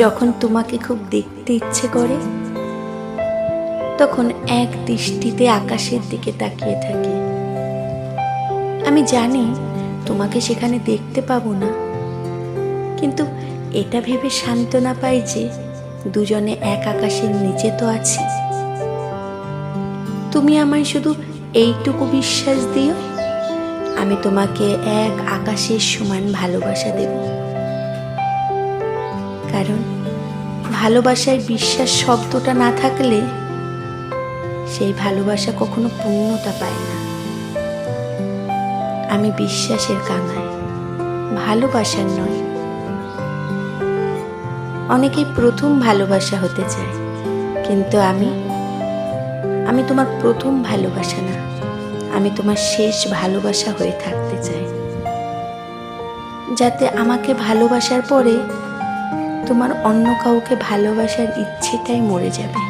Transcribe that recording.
যখন তোমাকে খুব দেখতে ইচ্ছে করে, তখন এক দৃষ্টিতে আকাশের দিকে তাকিয়ে থাকি। আমি জানি তোমাকে সেখানে দেখতে পাবো না, কিন্তু এটা ভেবে সান্ত্বনা পাই যে দুজনে এক আকাশের নিচে তো আছি। তুমি আমায় শুধু এইটুকু বিশ্বাস দিও? আমি তোমাকে এক আকাশের সমান ভালোবাসা দেব। কারণ ভালোবাসায় বিশ্বাস শব্দটা না থাকলে সেই ভালোবাসা কখনো পূর্ণতা পায় না। আমি বিশ্বাসের কাঙায় ভালোবাসার নয়। অনেকেই প্রথম ভালোবাসা হতে চায়, কিন্তু আমি আমি তোমার প্রথম ভালোবাসা না। আমি তোমার শেষ ভালোবাসা হয়ে থাকতে চাই। যাতে আমাকে ভালোবাসার পরে তোমার অন্য কাউকে ভালোবাসার ইচ্ছেটাই মরে যাবে।